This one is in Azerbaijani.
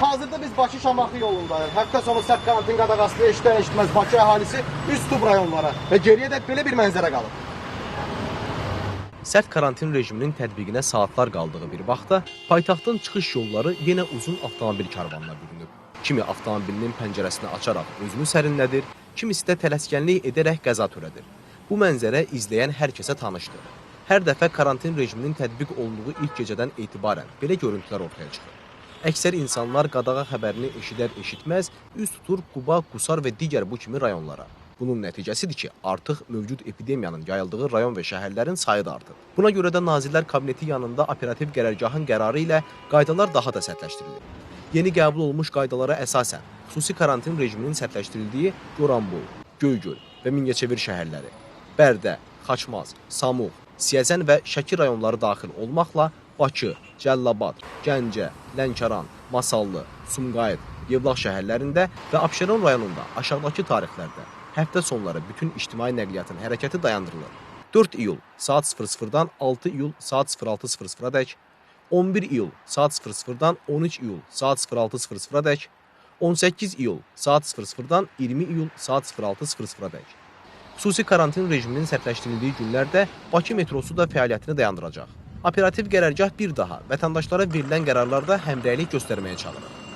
Hazırda biz Bakı Şamaxı yolundayıq. Həftə sonu sərt karantin qadağasını eşidən eşitməz Bakı əhalisi üst tub rayonlara və geriyə də belə bir mənzərə qalıb. Sərt karantin rejiminin tətbiqinə saatlar qaldığı bir vaxtda paytaxtın çıxış yolları yenə uzun avtomobil karvanına bürünüb. Kimi avtomobilinin pəncərəsini açaraq özünü sərinlədir, kimisi də tələskənlik edərək qəza törədir. Bu mənzərə izləyən hər kəsə tanışdır. Hər dəfə karantin rejiminin tətbiq olunduğu ilk gecədən etibarən belə görüntülər ortaya çıxır. Əksər insanlar qadağa xəbərini eşidər eşitməz üz tutur Quba, Qusar və digər bu kimi rayonlara. Bunun nəticəsidir ki, artıq mövcud epidemiyanın yayıldığı rayon və şəhərlərin sayı da artır. Buna görə də Nazirlər Kabineti yanında operativ qərargahın qərarı ilə qaydalar daha da sərtləşdirilir. Yeni qəbul olmuş qaydalara əsasən xüsusi karantin rejiminin sərtləşdirildiyi Goranboy, Göygöl və Mingəçevir şəhərləri, Bərdə, Xaçmaz, Samux, Siyəzən və Şəki rayonları daxil olmaqla Bakı, Cəllabad, Gəncə, Lənkəran, Masallı, Sumqayıt, Yevlax şəhərlərində və Abşeron rayonunda aşağıdakı tarixlərdə həftə sonları bütün ictimai nəqliyyatın hərəkəti dayandırılır. 4 iyul saat 00-dan 6 iyul saat 06:00-a dək, 11 iyul saat 00-dan 13 iyul saat 06:00-a dək, 18 iyul saat 00-dan 20 iyul saat 06:00-a dək. Xüsusi karantin rejiminin sərtləşdirildiyi günlərdə Bakı metrosu da fəaliyyətini dayandıracaq. Operativ qərargah bir daha vətəndaşlara verilən qərarlarda həmrəylik göstərməyə çağırır.